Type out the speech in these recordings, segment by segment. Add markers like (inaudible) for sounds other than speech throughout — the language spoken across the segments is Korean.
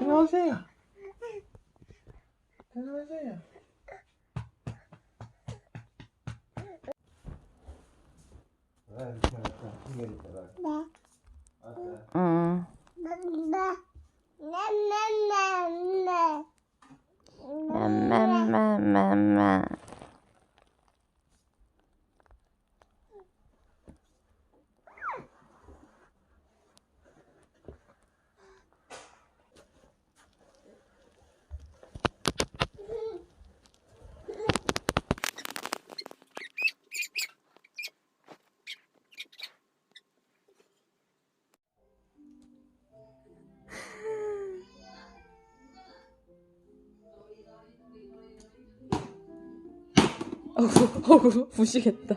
안녕하세요. 안녕하세요. 응. 어구, 어구, 부시겠다.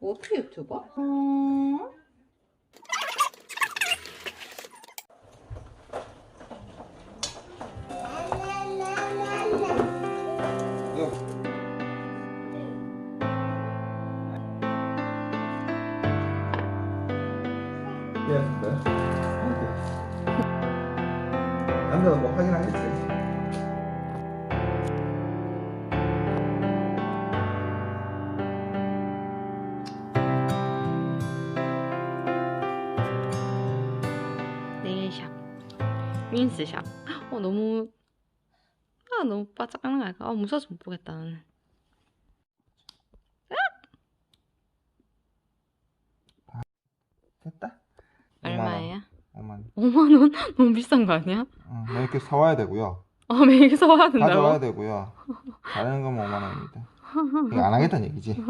어떻게 유튜버? 어... 남자도 뭐 하긴 하겠지. 윈스샵. 어, 너무. 아, 너무 바짝하는 거 아닐까? 아, 무서워서 못 보겠다, 나는. 됐다. 얼마예요? 5만 원. 5만원? (laughs) 너무 비싼 거 아니야? 어, 뭐 이렇게 사와야 되고요. 아, 매일 사와야 가져와야 된다고? 되고요. 다른 건 5만 원입니다. 이거 안 하겠다는 얘기지. (laughs)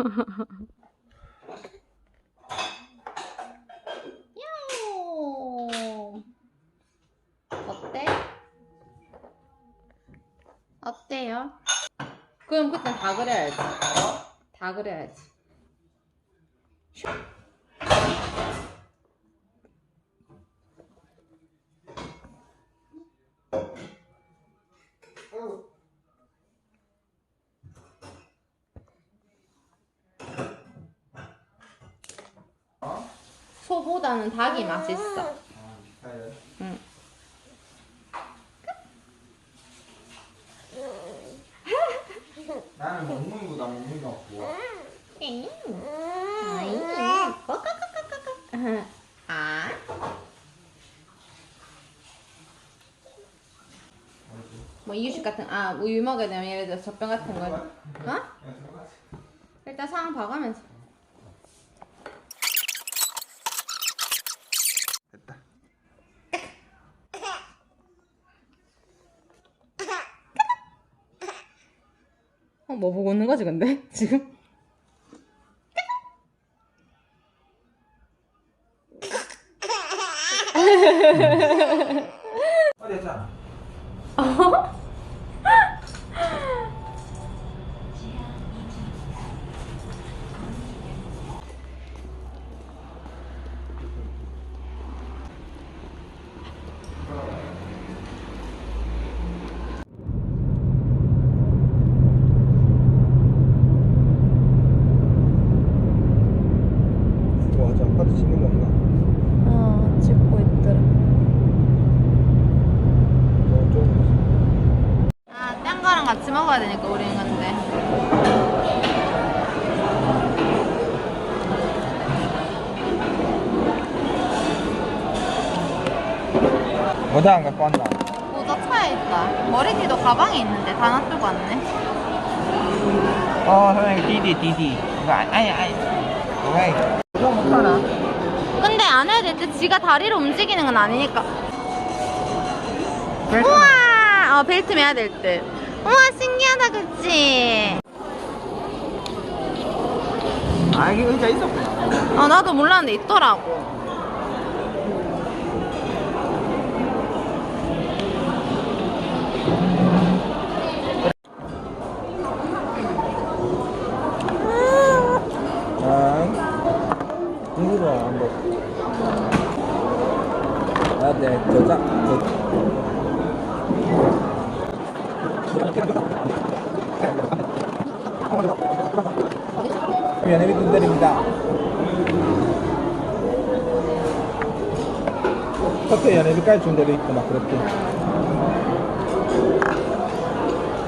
어때? 어때요? 그럼 그땐 다 그래야지. 다 그래야지. 소보다는 닭이 맛있어. 응. 나는 먹물보다 먹물이 없고. 아. 뭐 이유식 같은 아 우유 먹어야 되면 예를 들어 젖병 같은 거 어? 일단 상황 봐가면서. 됐다. 어, 뭐 보고 있는 거지 근데? (laughs) 지금 (laughs) 와, 저 아파트 짓는 건가? 어 찍고 있더라 저쪽으로. 아딴 거랑 같이 먹어야 되니까 우리는 근데 모자 안 갖고 왔나? 모자 차에 있다 머리띠도 가방에 있는데 다 놔두고 왔네 어, 선생님, 디디, 디디. 이거 아니, 아니, 아니. 오케이. 못하나? 근데 안 해야 될때 지가 다리를 움직이는 건 아니니까. 우와! 어 벨트 매야 될듯. 우와 신기하다 그치? 아, 이게 의자 있었구나. 아 나도 몰랐는데 있더라고 안 먹. 아, 네, 저자, 저. 연예비 분들입니다. 커트 연예비까지 준 데도 있고 막 그렇게.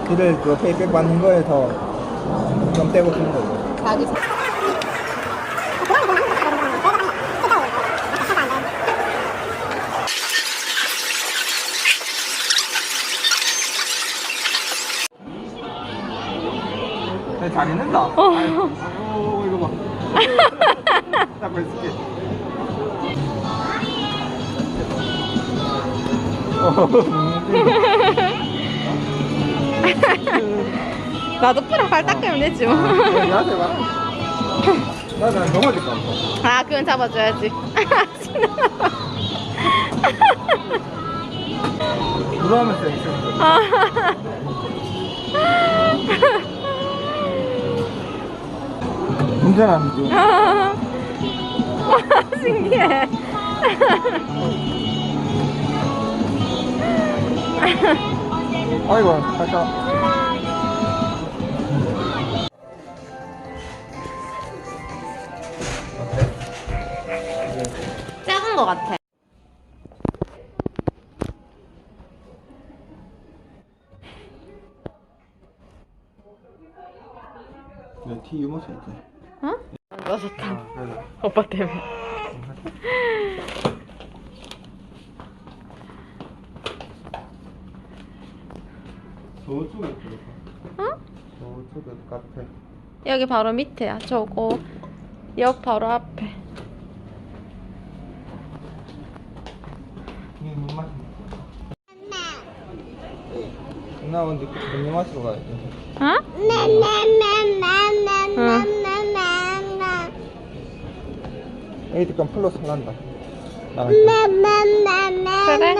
길을 그 페이백 받는 거에서 좀 떼고 쓰는 거죠. 자기 잘 읽는다. 어. 이거 봐. (laughs) 딱 볼게. (laughs) 나도 뿌라 발 닦으면 되지 뭐. 나한테 봐. 나는 넘어질 것 같아. 아, 그건 잡아줘야지. 있으 (laughs) 운전하는 중. 와, 신기해. 아이고, 살짝. 작은 거 같아. 네, 티 유머 써 있지. 좋다. 아, 그래. 오빠 때문에. 저쪽에. 응? 저쪽에 카페. 여기 바로 밑에야. 저거 역 바로 앞에. 나 근데 물 마시러 가야 돼. 어? 에이, 잠깐 플러스 할란다. 나가. 그래?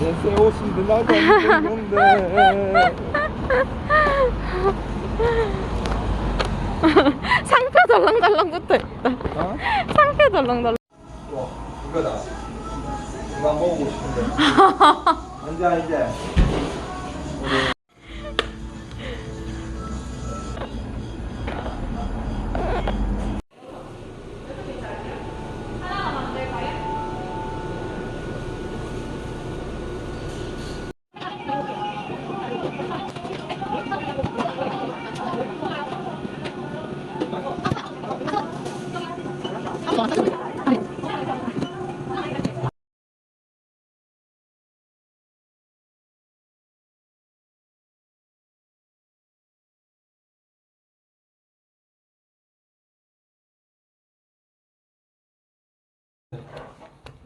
내 옷인데 나도 안 입는데. 상표 덜렁덜렁 붙어 있다. 어? 상표 덜렁덜렁. 와, 이거다. 이거 먹어보고 싶은데. (laughs) 앉아, 이제.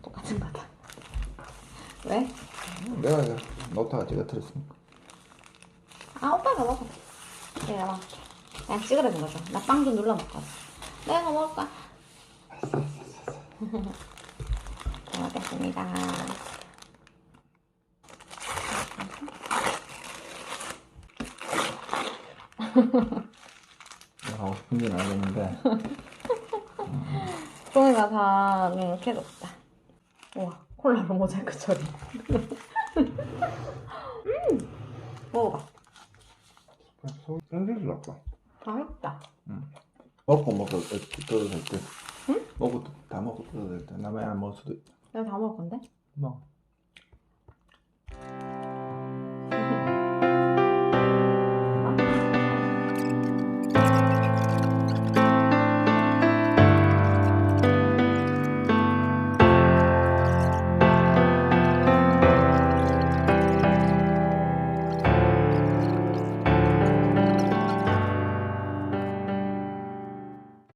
똑같은 거다. 왜? 내가 이거 노트가 제가 들었으니까. 아 오빠가 먹어. 내가 먹을게. 그냥 찌그러진 거죠. 나 빵 좀 눌러 먹고 왔어. 내가 먹을까? 잘 먹겠습니다. 내가 하고 싶은지는 알겠는데. (laughs) 종이가 다 이렇게 해줬다. 우와, 콜라로 모자이크 처리. 음, 먹어봐. 연습을 할까? 맛있다. 먹고 먹고 떠도 될 때. 응? 먹고 다 먹고 떠도 될 때. 남의 안 먹을 수도 있다. 내가 다 먹을 건데?